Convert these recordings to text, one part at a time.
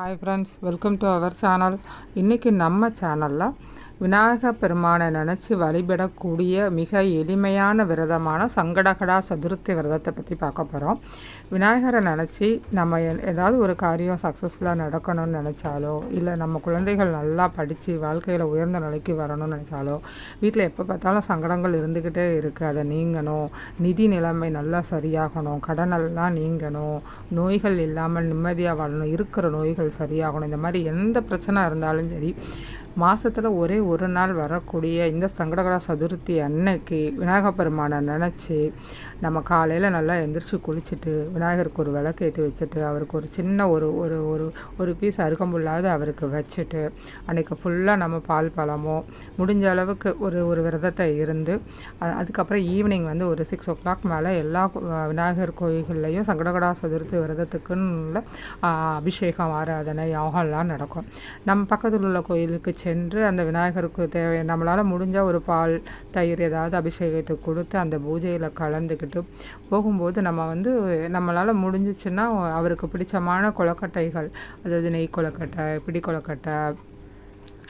Hi friends welcome to our channel இன்றைக்கி நம்ம சேனலில் விநாயக பெருமானை நினச்சி வழிபடக்கூடிய மிக எளிமையான விரதமான சங்கடகடா சதுர்த்தி விரதத்தை பற்றி பார்க்க போகிறோம் விநாயகரை நினச்சி நம்ம ஏதாவது ஒரு காரியம் சக்ஸஸ்ஃபுல்லாக நடக்கணும்னு நினச்சாலோ இல்லை நம்ம குழந்தைகள் நல்லா படித்து வாழ்க்கையில் உயர்ந்த நிலைக்கு வரணும்னு நினச்சாலோ வீட்டில் எப்போ பார்த்தாலும் சங்கடங்கள் இருந்துக்கிட்டே இருக்குது அதை நீங்கணும். நிதி நிலைமை நல்லா சரியாகணும். கடனெல்லாம் நீங்கணும். நோய்கள் இல்லாமல் நிம்மதியாக வாழணும். இருக்கிற நோய்கள் சரியாகணும். இந்த மாதிரி எந்த பிரச்சனை இருந்தாலும் சரி மாதத்தில் ஒரே ஒரு நாள் வரக்கூடிய இந்த சங்கடகர சதுர்த்தி அன்னைக்கு விநாயகர் பெருமானை நினச்சி நம்ம காலையில் நல்லா எந்திரிச்சு குளிச்சுட்டு விநாயகருக்கு ஒரு விளக்கு ஏற்றி வச்சுட்டு அவருக்கு ஒரு சின்ன ஒரு ஒரு ஒரு ஒரு பீஸ் அருகம்புல்லாவது அவருக்கு வச்சுட்டு அன்றைக்கி ஃபுல்லாக நம்ம பால் பழமோ முடிஞ்ச அளவுக்கு ஒரு ஒரு விரதத்தை இருந்து அதுக்கப்புறம் ஈவினிங் வந்து ஒரு சிக்ஸ் ஓ கிளாக் மேலே எல்லா விநாயகர் கோயில்கள்லையும் சங்கடகடா சதுர்த்தி விரதத்துக்குன்னு அபிஷேகம் ஆராதனை யோகம்லாம் நடக்கும். நம்ம பக்கத்தில் உள்ள கோயிலுக்கு சென்று அந்த விநாயகருக்கு தேவை நம்மளால் முடிஞ்ச ஒரு பால் தயிர் ஏதாவது அபிஷேகத்தை கொடுத்து அந்த பூஜையில் கலந்துக்கிட்டு போகும்போது நம்ம வந்து நம்மளால் முடிஞ்சிச்சுன்னா அவருக்கு பிடிச்சமான கொலக்கட்டைகள் அதாவது நெய் கொலக்கட்டை பிடி கொலக்கட்டை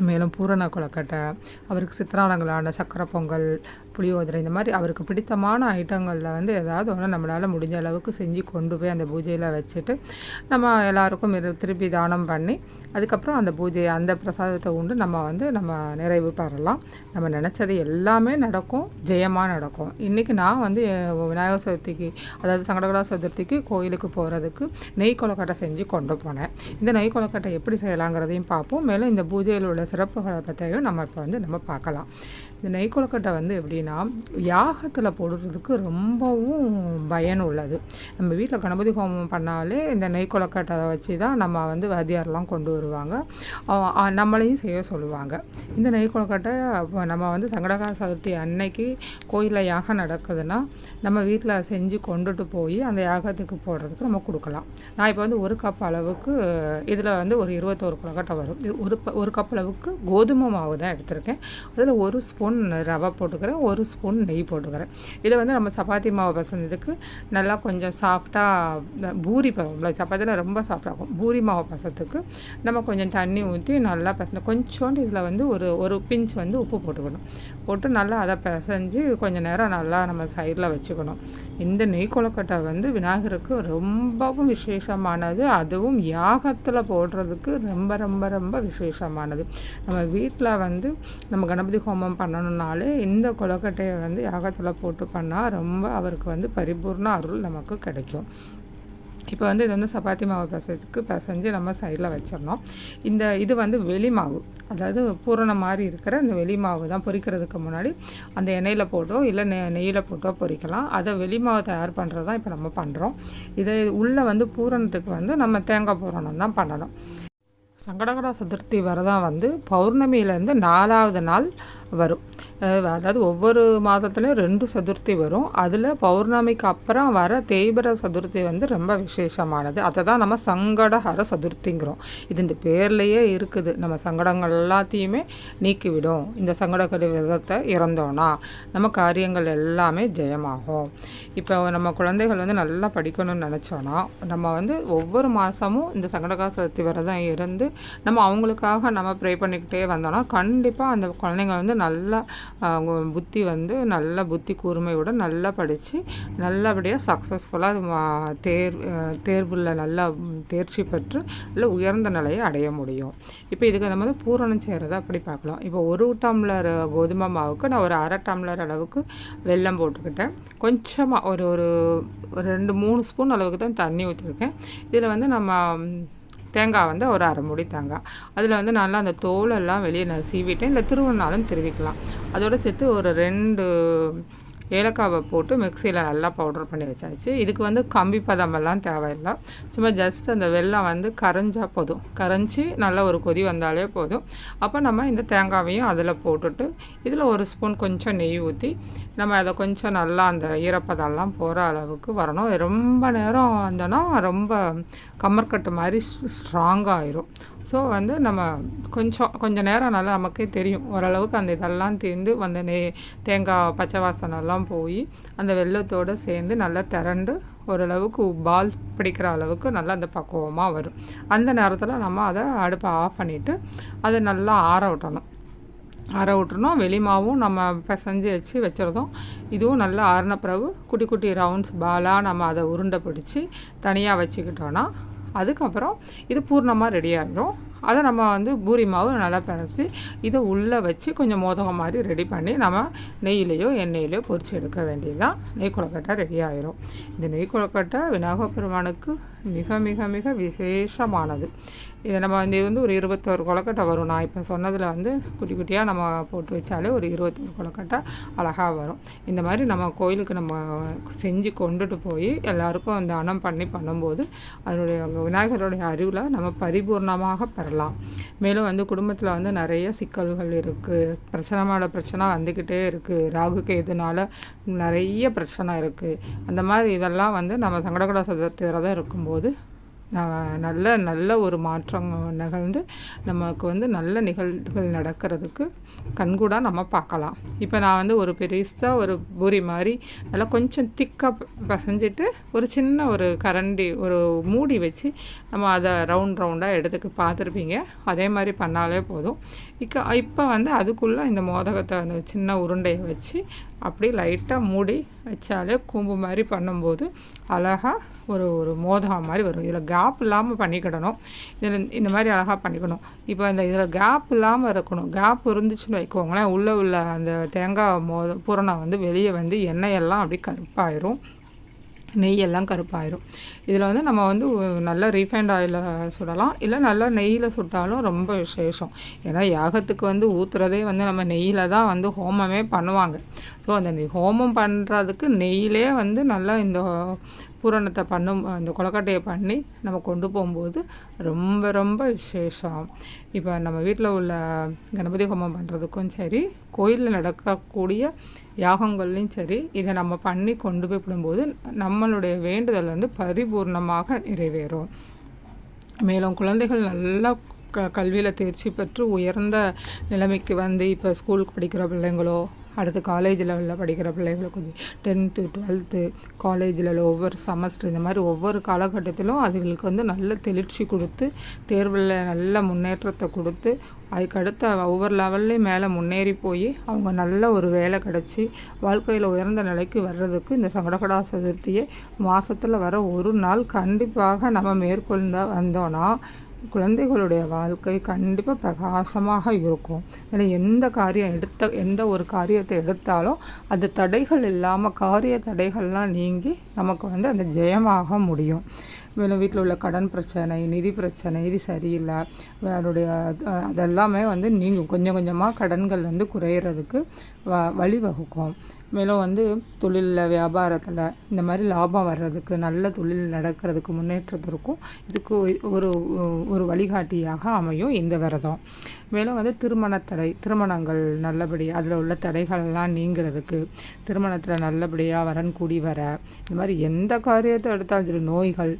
மேலும் பூரண கொலக்கட்டை அவருக்கு சித்திராலங்களான சக்கரை பொங்கல் புளியோதரை இந்த மாதிரி அவருக்கு பிடித்தமான ஐட்டங்களில் வந்து ஏதாவது ஒன்று நம்மளால் முடிஞ்ச அளவுக்கு செஞ்சு கொண்டு போய் அந்த பூஜையில் வச்சுட்டு நம்ம எல்லாருக்கும் திருப்பி தானம் பண்ணி அதுக்கப்புறம் அந்த பூஜை அந்த பிரசாதத்தை உண்டு நம்ம வந்து நம்ம நிறைவு பெறலாம். நம்ம நினச்சது எல்லாமே நடக்கும் ஜெயமாக நடக்கும். இன்றைக்கி நான் வந்து விநாயகர் சதுர்த்திக்கு அதாவது சங்கடகரா சதுர்த்திக்கு கோயிலுக்கு போகிறதுக்கு நெய் கொலக்கட்டை செஞ்சு கொண்டு போனேன். இந்த நெய் கொலக்கட்டை எப்படி செய்யலாங்கிறதையும் பார்ப்போம். மேலும் இந்த பூஜையில் உள்ள சிறப்புகளை பற்றியும் நம்ம இப்போ வந்து நம்ம பார்க்கலாம். இந்த நெய் கொலக்கட்டை வந்து எப்படி எப்படின்னா யாகத்தில் போடுறதுக்கு ரொம்பவும் பயன் உள்ளது. நம்ம வீட்டில் கணபதி ஹோமம் பண்ணாலே இந்த நெய் கொலக்கட்டை வச்சு தான் நம்ம வந்து வாத்தியாரெலாம் கொண்டு வருவாங்க. நம்மளையும் செய்ய சொல்லுவாங்க. இந்த நெய் கொலக்கட்டை நம்ம வந்து சங்கடகா சதுர்த்தி அன்னைக்கு கோயிலில் யாகம் நடக்குதுன்னா நம்ம வீட்டில் செஞ்சு கொண்டுட்டு போய் அந்த யாகத்துக்கு போடுறதுக்கு நம்ம கொடுக்கலாம். நான் இப்போ வந்து ஒரு கப் அளவுக்கு இதில் வந்து ஒரு இருபத்தோரு கொலக்கட்டை வரும். ஒரு ஒரு கப் அளவுக்கு கோதுமை மாவு தான் எடுத்திருக்கேன். அதில் ஒரு ஸ்பூன் ரவை போட்டுக்கிறேன். ஒரு ஸ்பூன் நெய் போட்டுக்கிறேன். இதை வந்து நம்ம சப்பாத்தி மாவு பசந்ததுக்கு நல்லா கொஞ்சம் சாஃப்டாக பூரி பருவம்ல சப்பாத்தியில் ரொம்ப சாஃப்டாகும் பூரி மாவு பசத்துக்கு நம்ம கொஞ்சம் தண்ணி ஊற்றி நல்லா பசங்க கொஞ்சோண்டு இதில் வந்து ஒரு ஒரு பிஞ்ச் வந்து உப்பு போட்டுக்கணும். போட்டு நல்லா அதை பிசைஞ்சு கொஞ்சம் நேரம் நல்லா நம்ம சைடில் வச்சுக்கணும். இந்த நெய் கொலக்கட்டை வந்து விநாயகருக்கு ரொம்பவும் விசேஷமானது. அதுவும் யாகத்தில் போடுறதுக்கு ரொம்ப ரொம்ப ரொம்ப விசேஷமானது. நம்ம வீட்டில் வந்து நம்ம கணபதி ஹோமம் பண்ணணுன்னாலே இந்த கொலக்கட்டையை வந்து யாகத்தில் போட்டு பண்ணால் ரொம்ப அவருக்கு வந்து பரிபூர்ண அருள் நமக்கு கிடைக்கும். இப்போ வந்து இது வந்து சப்பாத்தி மாவு பிசைறதுக்கு பிசைஞ்சு நம்ம சைடில் வச்சிடணும். இந்த இது வந்து வெளி மாவு அதாவது பூரணம் மாதிரி இருக்கிற அந்த வெளி மாவு தான் பொரிக்கிறதுக்கு முன்னாடி அந்த எண்ணெயில் போட்டோ இல்லை நெ நெய்யில் போட்டோ பொரிக்கலாம். அதை வெளி மாவு தயார் பண்ணுறது தான் இப்போ நம்ம பண்ணுறோம் இதை உள்ளே வந்து பூரணத்துக்கு வந்து நம்ம தேங்காய் பூரணம் தான் பண்ணணும். சங்கடகர சதுர்த்தி விரதம் வந்து பௌர்ணமியிலேருந்து நாலாவது நாள் வரும். அதாவது ஒவ்வொரு மாதத்துலேயும் ரெண்டு சதுர்த்தி வரும். அதில் பௌர்ணமிக்கு அப்புறம் வர தேய்பிர சதுர்த்தி வந்து ரொம்ப விசேஷமானது. அதை தான் நம்ம சங்கடஹர சதுர்த்திங்கிறோம். இது இந்த பேர்லேயே இருக்குது. நம்ம சங்கடங்கள் எல்லாத்தையுமே நீக்கிவிடும். இந்த சங்கடகரி விரதத்தை இறந்தோன்னா நம்ம காரியங்கள் எல்லாமே ஜெயமாகும். இப்போ நம்ம குழந்தைகள் வந்து நல்லா படிக்கணும்னு நினச்சோன்னா நம்ம வந்து ஒவ்வொரு மாதமும் இந்த சங்கடகர சதுர்த்தி விரதம் இருந்து நம்ம அவங்களுக்காக நம்ம ப்ரே பண்ணிக்கிட்டே வந்தோம்னா கண்டிப்பாக அந்த குழந்தைங்க வந்து நல்லா புத்தி வந்து நல்ல புத்தி கூர்மையோடு நல்லா படித்து நல்லபடியாக சக்ஸஸ்ஃபுல்லாக தேர் தேர்வில் நல்லா தேர்ச்சி பெற்று நல்ல உயர்ந்த நிலையை அடைய முடியும். இப்போ இதுக்கு நம்ம வந்து பூரணம் செய்கிறத அப்படி பார்க்கலாம். இப்போ ஒரு டம்ளர் கோதுமை மாவுக்கு நான் ஒரு அரை டம்ளர் அளவுக்கு வெல்லம் போட்டுக்கிட்டேன். கொஞ்சமாக ஒரு ஒரு ரெண்டு மூணு ஸ்பூன் அளவுக்கு தான் தண்ணி ஊற்றிருக்கேன் இதில் வந்து நம்ம தேங்காய் வந்து ஒரு அரை மூடி தேங்காய். அதில் வந்து நல்லா அந்த தோலெல்லாம் வெளியே நான் சீவிட்டேன் இல்லை திருவண்ணாலும் திருவிக்கலாம். அதோட சேர்த்து ஒரு ரெண்டு ஏலக்காவை போட்டு மிக்சியில் நல்லா பவுடர் பண்ணி வச்சாச்சு. இதுக்கு வந்து கம்பி பதமெல்லாம் தேவையில்லை. சும்மா ஜஸ்ட் அந்த வெள்ளம் வந்து கரைஞ்சால் போதும். கரைஞ்சி நல்லா ஒரு கொதி வந்தாலே போதும். அப்போ நம்ம இந்த தேங்காவையும் அதில் போட்டுட்டு இதில் ஒரு ஸ்பூன் கொஞ்சம் நெய் ஊற்றி நம்ம அதை கொஞ்சம் நல்லா அந்த ஈரப்பதம்லாம் போகிற அளவுக்கு வரணும். ரொம்ப நேரம் வந்தோன்னா ரொம்ப கம்மர்கட்டு மாதிரி ஸ்ட்ராங்காகிடும் ஸோ வந்து நம்ம கொஞ்சம் கொஞ்சம் நேரம் நல்லா நமக்கே தெரியும். ஓரளவுக்கு அந்த இதெல்லாம் தீர்ந்து அந்த நெய் தேங்காய் பச்சை வாசனெல்லாம் போய் அந்த வெள்ளத்தோடு சேர்ந்து நல்லா திரண்டு ஓரளவுக்கு பால் பிடிக்கிற அளவுக்கு நல்லா அந்த பக்குவமாக வரும். அந்த நேரத்தில் நம்ம அதை அடுப்பை ஆஃப் பண்ணிவிட்டு அதை நல்லா ஆற விட்டணும். ஆற விட்டுறணும். வெளிமாவும் நம்ம பிசைஞ்சு வச்சு வச்சுருந்தோம். இதுவும் நல்லா ஆறின பிறகு குட்டி குட்டி ரவுண்ட்ஸ் பாலாக நம்ம அதை உருண்டை பிடிச்சி தனியாக வச்சுக்கிட்டோன்னா அதுக்கப்புறம் இது பூர்ணமாக ரெடி ஆகிடும் அதை நம்ம வந்து பூரி மாவு நல்லா பிறச்சி இதை உள்ளே வச்சு கொஞ்சம் மோதகம் மாதிரி ரெடி பண்ணி நம்ம நெய்யிலையோ எண்ணெயிலையோ பொறிச்சு எடுக்க வேண்டியதுதான். நெய் கொழுக்கட்டை ரெடி ஆகிரும் இந்த நெய் கொழுக்கட்டை விநாயகர் பெருமானுக்கு மிக மிக மிக விசேஷமானது. இதை நம்ம வந்து வந்து ஒரு இருபத்தோரு கொலக்கட்டை வரும். நான் இப்போ சொன்னதில் வந்து குட்டி குட்டியாக நம்ம போட்டு வச்சாலே ஒரு இருபத்தோரு கொலக்கட்டை அழகாக வரும். இந்த மாதிரி நம்ம கோயிலுக்கு நம்ம செஞ்சு கொண்டுட்டு போய் எல்லாருக்கும் அந்த அணம் பண்ணி பண்ணும்போது அதனுடைய விநாயகருடைய அறிவில் நம்ம பரிபூர்ணமாக பெறலாம். மேலும் வந்து குடும்பத்தில் வந்து நிறைய சிக்கல்கள் இருக்குது பிரச்சனமான பிரச்சனை வந்துக்கிட்டே இருக்குது ராகு கேதுனால நிறைய பிரச்சனை இருக்குது அந்த மாதிரி இதெல்லாம் வந்து நம்ம சங்கடகட சதுர்த்தி விரதம் இருக்கும்போது நல்ல நல்ல ஒரு மாற்றம் நிகழ்ந்து நமக்கு வந்து நல்ல நிகழ்வுகள் நடக்கிறதுக்கு கண்கூடாக நம்ம பார்க்கலாம் இப்போ நான் வந்து ஒரு பெருசாக ஒரு பூரி மாதிரி நல்லா கொஞ்சம் திக்காக பசஞ்சிட்டு ஒரு சின்ன ஒரு கரண்டி ஒரு மூடி வச்சு நம்ம அதை ரவுண்ட் ரவுண்டாக எடுத்துக்கு பார்த்துருப்பீங்க அதே மாதிரி பண்ணாலே போதும். இக்க இப்போ வந்து அதுக்குள்ளே இந்த மோதகத்தை அந்த சின்ன உருண்டையை வச்சு அப்படி லைட்டாக மூடி வச்சாலே கூம்பு மாதிரி பண்ணும்போது அழகாக ஒரு ஒரு மோதகம் மாதிரி வரும். இதில் கேப் இல்லாமல் பண்ணிக்கிடணும். இதில் இந்த மாதிரி அழகாக பண்ணிக்கணும். இப்போ இந்த இதில் கேப் இல்லாமல் இருக்கணும். கேப் இருந்துச்சுன்னு வைக்கோங்களேன் உள்ளே உள்ள அந்த தேங்காய் மோத பூரணம் வந்து வெளியே வந்து எண்ணெயெல்லாம் அப்படி கருப்பாயிரும். நெய்யெல்லாம் கருப்பாயிரும். இதில் வந்து நம்ம வந்து நல்ல ரீஃபைண்ட் ஆயிலில் சுடலாம். இல்லை நல்லா நெய்யில் சுட்டாலும் ரொம்ப விசேஷம். ஏன்னா யாகத்துக்கு வந்து ஊற்றுறதே வந்து நம்ம நெய்யில் தான் வந்து ஹோமமே பண்ணுவாங்க. ஸோ அந்த ஹோமம் பண்ணுறதுக்கு நெய்யிலே வந்து நல்லா இந்த பூரணத்தை பண்ணும் அந்த கொலக்கட்டையை பண்ணி நம்ம கொண்டு போகும்போது ரொம்ப ரொம்ப விசேஷம். இப்போ நம்ம வீட்டில் உள்ள கணபதி ஹோமம் பண்ணுறதுக்கும் சரி கோயிலில் நடக்கக்கூடிய யாகங்கள்லையும் சரி இதை நம்ம பண்ணி கொண்டு போய் விடும்போது நம்மளுடைய வேண்டுதல் வந்து பரிபூர்ணமாக நிறைவேறும். மேலும் குழந்தைகள் நல்லா க கல்வியில் தேர்ச்சி பெற்று உயர்ந்த நிலைமைக்கு வந்து இப்போ ஸ்கூலுக்கு படிக்கிற பிள்ளைங்களோ அடுத்து காலேஜ் லெவலில் படிக்கிற பிள்ளைங்களுக்கு டென்த்து டுவெல்த்து காலேஜில் ஒவ்வொரு செமஸ்டர் இந்த மாதிரி ஒவ்வொரு காலகட்டத்திலும் அதுகளுக்கு வந்து நல்ல தெளிர்ச்சி கொடுத்து தேர்வில் நல்ல முன்னேற்றத்தை கொடுத்து அதுக்கடுத்து ஒவ்வொரு லெவல்லையும் மேலே முன்னேறி போய் அவங்க நல்ல ஒரு வேலை கிடச்சி வாழ்க்கையில் உயர்ந்த நிலைக்கு வர்றதுக்கு இந்த சங்கடகடா சதுர்த்தியை மாதத்தில் வர ஒரு நாள் கண்டிப்பாக நம்ம மேற்கொண்டு வந்தோன்னா குழந்தைகளுடைய வாழ்க்கை கண்டிப்பாக பிரகாசமாக இருக்கும். ஏன்னா எந்த காரியம் எடுத்த எந்த ஒரு காரியத்தை எடுத்தாலும் அது தடைகள் இல்லாமல் காரிய தடைகள்லாம் நீங்கி நமக்கு வந்து அந்த ஜெயமாக முடியும். வீட்டில் உள்ள கடன் பிரச்சனை நிதி பிரச்சனை இது சரியில்லை. அதனுடைய அதெல்லாமே வந்து நீங்கள் கொஞ்சம் கொஞ்சமாக கடன்கள் வந்து குறையிறதுக்கு வ வழிவகுக்கும். மேலும் வந்து தொழிலில் வியாபாரத்தில் இந்த மாதிரி லாபம் வர்றதுக்கு நல்ல தொழில் நடக்கிறதுக்கு முன்னேற்றத்திற்கும் இதுக்கு ஒரு ஒரு வழிகாட்டியாக அமையும் இந்த விரதம். மேலும் வந்து திருமண தடை திருமணங்கள் நல்லபடியாக அதில் உள்ள தடைகள்லாம் நீங்கிறதுக்கு திருமணத்தில் நல்லபடியாக வரன் கூடி வர இந்த மாதிரி எந்த காரியத்தை எடுத்தாலும் சரி நோய்கள்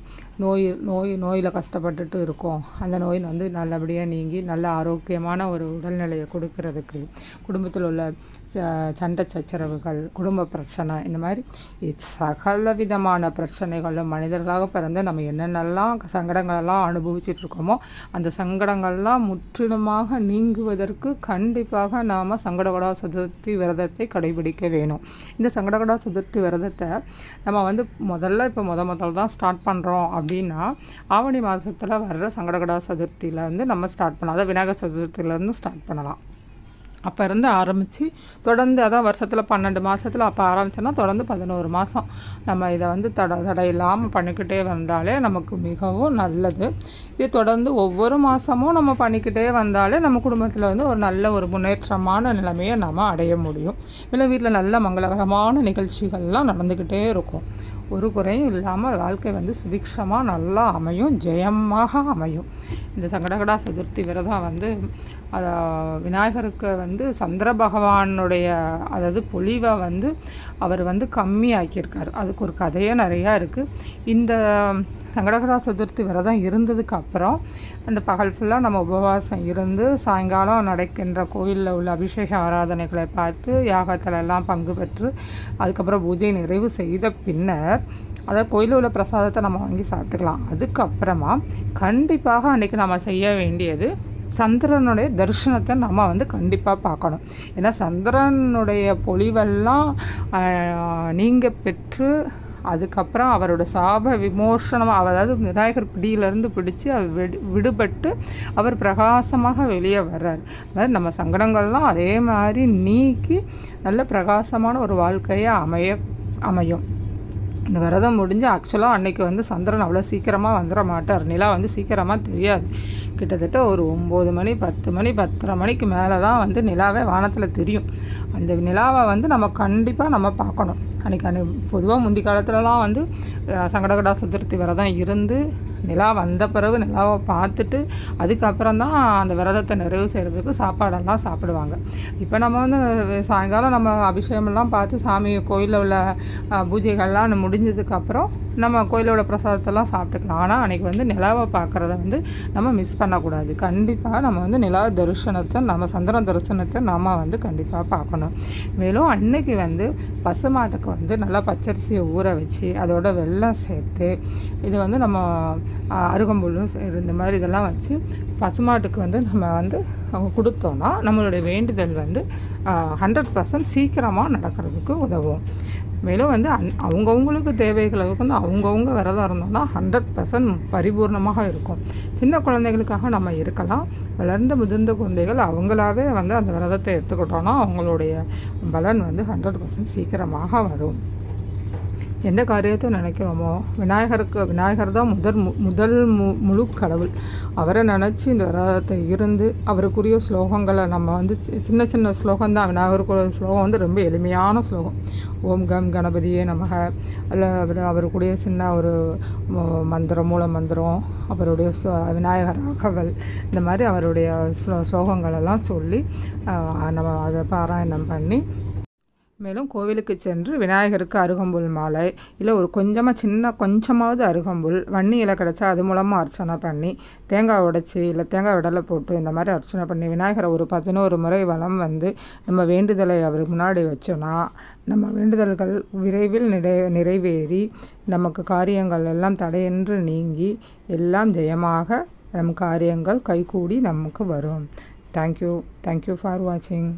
நோய் நோய் நோயில் கஷ்டப்பட்டுட்டு இருக்கோம். அந்த நோய் வந்து நல்லபடியாக நீங்கி நல்ல ஆரோக்கியமான ஒரு உடல்நிலையை கொடுக்கறதுக்கு குடும்பத்தில் உள்ள சண்டை சச்சரவுகள் குடும்ப பிரச்சனை இந்த மாதிரி சகல விதமான பிரச்சனைகளும் மனிதர்களாக பிறந்து நம்ம என்னென்னலாம் சங்கடங்களெல்லாம் அனுபவிச்சுட்டு இருக்கோமோ அந்த சங்கடங்கள்லாம் முற்றிலுமாக நீங்குவதற்கு கண்டிப்பாக நாம் சங்கடகடா சதுர்த்தி விரதத்தை கடைபிடிக்க வேணும். இந்த சங்கடகடா சதுர்த்தி விரதத்தை நம்ம வந்து முதல்ல இப்போ முத முதல்ல தான் ஸ்டார்ட் பண்ணுறோம் அப்படின்னா ஆவணி மாதத்தில் வர்ற சங்கடகடா சதுர்த்தியில் வந்து நம்ம ஸ்டார்ட் பண்ணலாம். அதாவது விநாயகர் சதுர்த்தியிலேருந்து ஸ்டார்ட் பண்ணலாம். அப்போ இருந்து ஆரம்பித்து தொடர்ந்து அதான் வருஷத்தில் பன்னெண்டு மாதத்தில் அப்போ ஆரம்பித்தோன்னா தொடர்ந்து பதினோரு மாதம் நம்ம இதை வந்து தட தடையில்லாமல் பண்ணிக்கிட்டே வந்தாலே நமக்கு மிகவும் நல்லது. இது தொடர்ந்து ஒவ்வொரு மாதமும் நம்ம பண்ணிக்கிட்டே வந்தாலே நம்ம குடும்பத்தில் வந்து ஒரு நல்ல ஒரு முன்னேற்றமான நிலைமையை நம்ம அடைய முடியும். இல்லை வீட்டில் நல்ல மங்களகரமான நிகழ்ச்சிகள்லாம் நடந்துக்கிட்டே இருக்கும். ஒரு குறையும் இல்லாமல் வாழ்க்கை வந்து சுபிக்ஷமாக நல்லா அமையும் ஜெயமாக அமையும். இந்த சங்கடகடா சதுர்த்தி விரதம் வந்து அதை விநாயகருக்கு வந்து சந்திர பகவானுடைய அதாவது பொலிவை வந்து அவர் வந்து கம்மி ஆக்கியிருக்கார் அதுக்கு ஒரு கதையே நிறையா இருக்குது இந்த சங்கடகரா சதுர்த்தி விரதம் இருந்ததுக்கு அப்புறம் அந்த பகல் ஃபுல்லாக நம்ம உபவாசம் இருந்து சாயங்காலம் நடக்கின்ற கோயிலில் உள்ள அபிஷேக ஆராதனைகளை பார்த்து யாகத்தில் எல்லாம் பங்கு பெற்று அதுக்கப்புறம் பூஜை நிறைவு செய்த பின்னர் அதாவது கோயிலில் உள்ள பிரசாதத்தை நம்ம வாங்கி சாப்பிட்டுக்கலாம். அதுக்கப்புறமா கண்டிப்பாக அன்றைக்கி நம்ம செய்ய வேண்டியது சந்திரனுடைய தரிசனத்தை நம்ம வந்து கண்டிப்பாக பார்க்கணும். ஏன்னா சந்திரனுடைய பொலிவெல்லாம் நீங்கள் பெற்று அதுக்கப்புறம் அவரோட சாப விமோசனம் அதாவது விநாயகர் பிடியிலேருந்து பிடிச்சி அவர் விடு விடுபட்டு அவர் பிரகாசமாக வெளியே வர்றார். அதாவது நம்ம சங்கடங்கள்லாம் அதே மாதிரி நீக்கி நல்ல பிரகாசமான ஒரு வாழ்க்கையை அமைய அமையும். இந்த விரதம் முடிஞ்சு ஆக்சுவலாக அன்றைக்கி வந்து சந்திரன் அவ்வளோ சீக்கிரமாக வந்துட மாட்டார். நிலா வந்து சீக்கிரமாக தெரியாது. கிட்டத்தட்ட ஒரு ஒம்பது மணி பத்து மணி பத்தரை மணிக்கு மேலே தான் வந்து நிலாவே வானத்தில் தெரியும். அந்த நிலாவை வந்து நம்ம கண்டிப்பாக நம்ம பார்க்கணும். அன்றைக்கி அன்னை பொதுவாக முந்தி காலத்துலலாம் வந்து சங்கடகடா சதுர்த்தி விரதம் இருந்து நிலா வந்த பிறகு நிலாவை பார்த்துட்டு அதுக்கப்புறம் தான் அந்த விரதத்தை நிறைவு செய்கிறதுக்கு சாப்பாடெல்லாம் சாப்பிடுவாங்க. இப்போ நம்ம வந்து சாயங்காலம் நம்ம அபிஷேகமெல்லாம் பார்த்து சாமி கோயிலில் உள்ள பூஜைகள்லாம் முடிஞ்சதுக்கப்புறம் நம்ம கோயிலோட பிரசாதத்தெல்லாம் சாப்பிட்டுக்கலாம். ஆனால் அன்றைக்கி வந்து நிலாவை பார்க்குறத வந்து நம்ம மிஸ் பண்ணக்கூடாது. கண்டிப்பாக நம்ம வந்து நிலா தரிசனத்தை நம்ம சந்திரன் தரிசனத்தை நம்ம வந்து கண்டிப்பாக பார்க்கணும். மேலும் அன்னைக்கு வந்து பசுமாட்டுக்கு வந்து நல்லா பச்சரிசியை ஊற வச்சு அதோட வெள்ளம் சேர்த்து இது வந்து நம்ம அருகம்புல்லும் இந்த மாதிரி இதெல்லாம் வச்சு பசுமாட்டுக்கு வந்து நம்ம வந்து அவங்க கொடுத்தோன்னா நம்மளுடைய வேண்டுதல் வந்து ஹண்ட்ரட் பர்சன்ட் சீக்கிரமாக நடக்கிறதுக்கு உதவும். மேலும் வந்து அந் அவங்கவுங்களுக்கு தேவைகளுக்கு வந்து அவங்கவுங்க விரதம் இருந்தோம்னா ஹண்ட்ரட் பர்சன்ட் பரிபூர்ணமாக இருக்கும். சின்ன குழந்தைகளுக்காக நம்ம இருக்கலாம். வளர்ந்த முதிர்ந்த குழந்தைகள் அவங்களாவே வந்து அந்த விரதத்தை எடுத்துக்கிட்டோன்னா அவங்களுடைய பலன் வந்து ஹண்ட்ரட் பர்சன்ட் சீக்கிரமாக வரும். எந்த காரியத்தை நினைக்கிறோமோ விநாயகருக்கு விநாயகர் தான் முதல் மு முதல் மு முழு கடவுள். அவரை நினச்சி இந்த விரதத்தை இருந்து அவருக்குரிய ஸ்லோகங்களை நம்ம வந்து சின்ன சின்ன ஸ்லோகம் தான். விநாயகருக்குரிய ஸ்லோகம் வந்து ரொம்ப எளிமையான ஸ்லோகம். ஓம் கம் கணபதியே நமக. அல்ல அவர் அவருக்குரிய சின்ன ஒரு மந்திரம் மூல மந்திரம் அவருடைய விநாயகர் அகவல் இந்த மாதிரி அவருடைய ஸ்லோ ஸ்லோகங்களெல்லாம் சொல்லி நம்ம அதை பாராயணம் பண்ணி மேலும் கோவிலுக்கு சென்று விநாயகருக்கு அருகம்புல் மாலை இல்லை ஒரு கொஞ்சமாக சின்ன கொஞ்சமாவது அருகம்புல் வன்னி இலை கிடச்சா அது மூலமாக அர்ச்சனை பண்ணி தேங்காய் உடைச்சி இல்லை தேங்காய் விடலை போட்டு இந்த மாதிரி அர்ச்சனை பண்ணி விநாயகரை ஒரு பதினோரு முறை வளம் வந்து நம்ம வேண்டுதலை அவர் முன்னாடி வச்சோன்னா நம்ம வேண்டுதல்கள் விரைவில் நிறை நிறைவேறி நமக்கு காரியங்கள் எல்லாம் தடையென்று நீங்கி எல்லாம் ஜெயமாக நம் காரியங்கள் கைகூடி நமக்கு வரும். தேங்க்யூ தேங்க்யூ ஃபார் வாட்சிங்